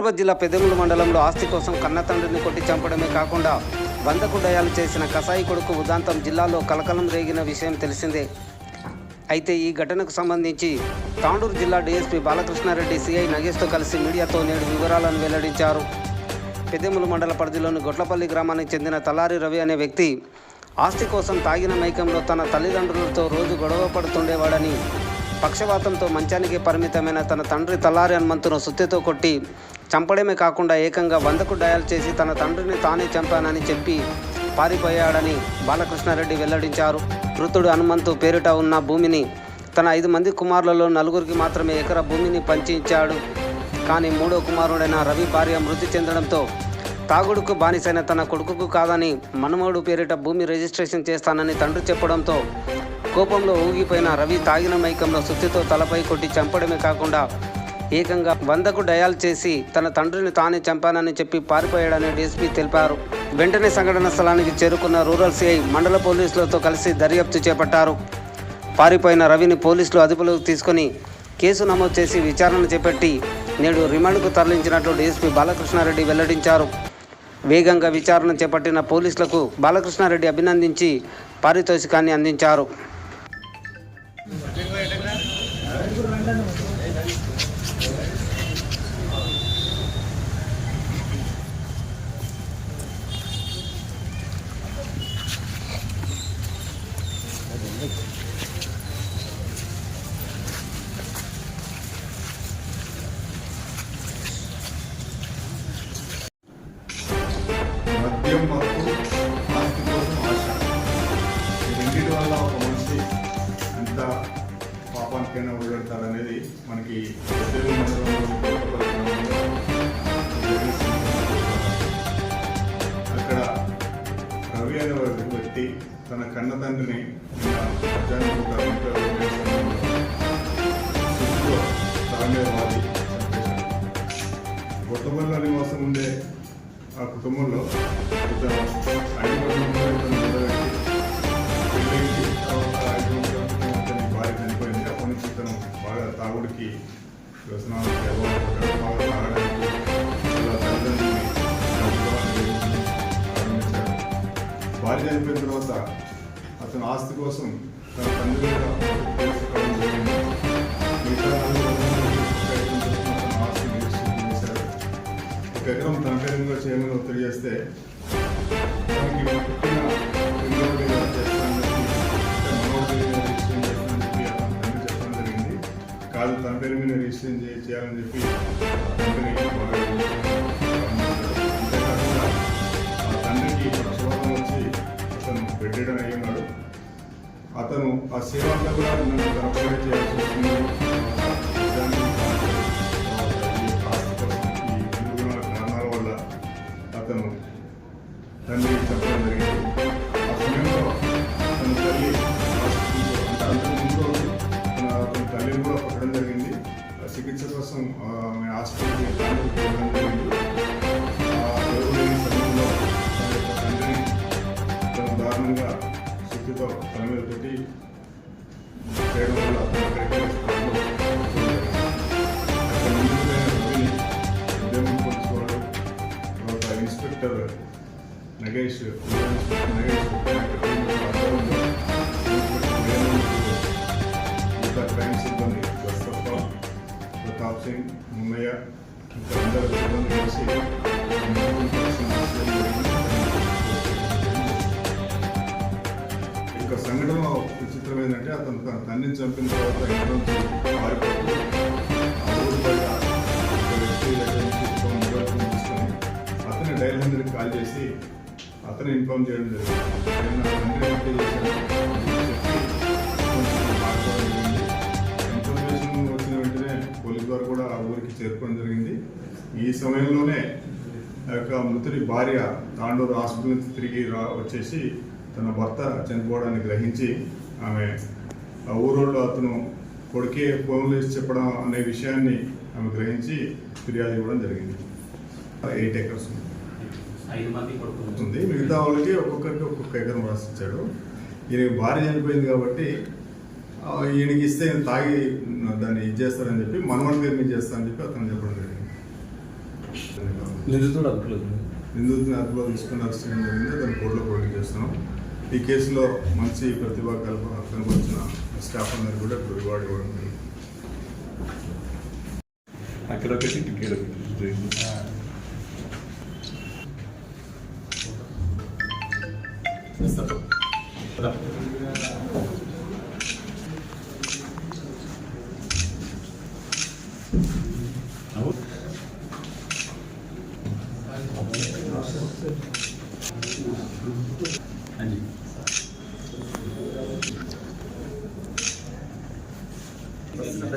వికారాబాద్ జిల్లా పెద్దెములు మండలంలో ఆస్తి కోసం కన్నతండ్రిని కొట్టి చంపడమే కాకుండా వందకు డయాలు చేసిన కసాయి కొడుకు ఉదాంతం జిల్లాలో కలకలం రేగిన విషయం తెలిసిందే. అయితే ఈ ఘటనకు సంబంధించి తాండూరు జిల్లా డీఎస్పీ బాలకృష్ణారెడ్డి సిఐ నగేష్తో కలిసి మీడియాతో నేడు వివరాలను వెల్లడించారు. పెద్దెములు మండల పరిధిలోని గొట్లపల్లి గ్రామానికి చెందిన తలారి రవి అనే వ్యక్తి ఆస్తి కోసం తాగిన మైకంలో తన తల్లిదండ్రులతో రోజు గొడవ పడుతుండేవాడని పక్షవాతంతో మంచానికి పరిమితమైన తన తండ్రి తలారి హనుమంతును సుత్తితో కొట్టి చంపడమే కాకుండా ఏకంగా వందకు డయల్ చేసి తన తండ్రిని తానే చంపానని చెప్పి పారిపోయాడని బాలకృష్ణారెడ్డి వెల్లడించారు. మృతుడు హనుమంతు పేరిట ఉన్న భూమిని తన ఐదు మంది కుమారులలో నలుగురికి మాత్రమే ఎకరా భూమిని పంచించాడు. కానీ మూడో కుమారుడైన రవి భార్య మృతి చెందడంతో తాగుడుకు బానిసైన తన కొడుకుకు కాదని మనమోడు పేరిట భూమి రిజిస్ట్రేషన్ చేస్తానని తండ్రి చెప్పడంతో కోపంలో ఊగిపోయిన రవి తాగిన మైకంలో సుత్తితో తలపై కొట్టి చంపడమే కాకుండా ఏకంగా వందకు డయాల్ చేసి తన తండ్రిని తానే చంపానని చెప్పి పారిపోయాడని డీఎస్పీ తెలిపారు. వెంటనే సంఘటన స్థలానికి చేరుకున్న రూరల్ సిఐ మండల పోలీసులతో కలిసి దర్యాప్తు చేపట్టారు. పారిపోయిన రవిని పోలీసులు అదుపులోకి తీసుకొని కేసు నమోదు చేసి విచారణ చేపట్టి నేడు రిమాండ్కు తరలించినట్లు డీఎస్పీ బాలకృష్ణారెడ్డి వెల్లడించారు. వేగంగా విచారణ చేపట్టిన పోలీసులకు బాలకృష్ణారెడ్డి అభినందించి పారితోషికాన్ని అందించారు. మద్యం వరకు ఆస్తి కోసం ఆశ రెండింటి వల్ల ఒక మనిషి ఎంత పాపానికైనా వదిలేడతాడనేది మనకి అక్కడ రవి అనే ఒక వ్యక్తి తన కన్న తండ్రిని మంది భార్య చనిపోయింది అప్పటి నుంచి ఇతను బాగా తాగుడికి భార్య చనిపోయిన తర్వాత అతను ఆస్తి కోసం తన తండ్రి చెప్పి అతని తండ్రి చెప్పడం జరిగింది. కాదు తన పేరు మీద రిజిస్ట్రేషన్ చే- చేయాలని చెప్పి తండ్రికి పక్షవాతం వచ్చి అతను పెట్టడం అయ్యున్నాడు. అతను ఆ సేవ అంతా కూడా నన్ను తరపుగా చేయాల్సి వస్తుంది కోసం లేని సమయంలో తండ్రి దారుణంగా శక్తితో తల మీద పెట్టి చేయడం వల్ల inspector Nagesh inspector Nagesh crime Singh Munnayya ఇంకా అందరూ కలిసి ఇక సంఘటన విచిత్రం ఏంటంటే అతను తన తండ్రిని చంపిన తర్వాత ఇంట్లో పారిపోతూ అతని డైల్ హండ్రెడ్కి కాల్ చేసి అతను ఇన్ఫార్మ్ చేయడం జరిగింది ఈ సమయంలోనే యొక్క మృతుడి భార్య తాండూరు హాస్పిటల్ నుంచి తిరిగి రా వచ్చేసి తన భర్త చనిపోవడాన్ని గ్రహించి ఆమె ఊరోళ్ళు అతను కొడుకే ఫోన్లు వేసి చెప్పడం అనే విషయాన్ని ఆమె గ్రహించి ఫిర్యాదు ఇవ్వడం జరిగింది. ఎయిట్ ఎకర్స్ ఉంది. మిగతా వాళ్ళకి ఒక్కొక్కరికి ఒక్కొక్క ఎకరం రాసిచ్చాడు ఈయన భార్య చనిపోయింది కాబట్టి ఈయనకి ఇస్తే తాగి దాన్ని ఇది చేస్తారని చెప్పి మనవడి దగ్గర నుంచి చేస్తారని చెప్పి అతను చెప్పడం జరిగింది. నిందితుడు అదుపులో తీసుకున్న అదుపులో జరిగింది. దాన్ని కోర్టులో పోటీ చేస్తున్నాం. ఈ కేసులో మంచి ప్రతిభా కల్ప కనపరిచిన స్టాఫ్ అందరు కూడా ఇప్పుడు రివార్డు ఇవ్వడం అక్కడ ఒకటి Gracias.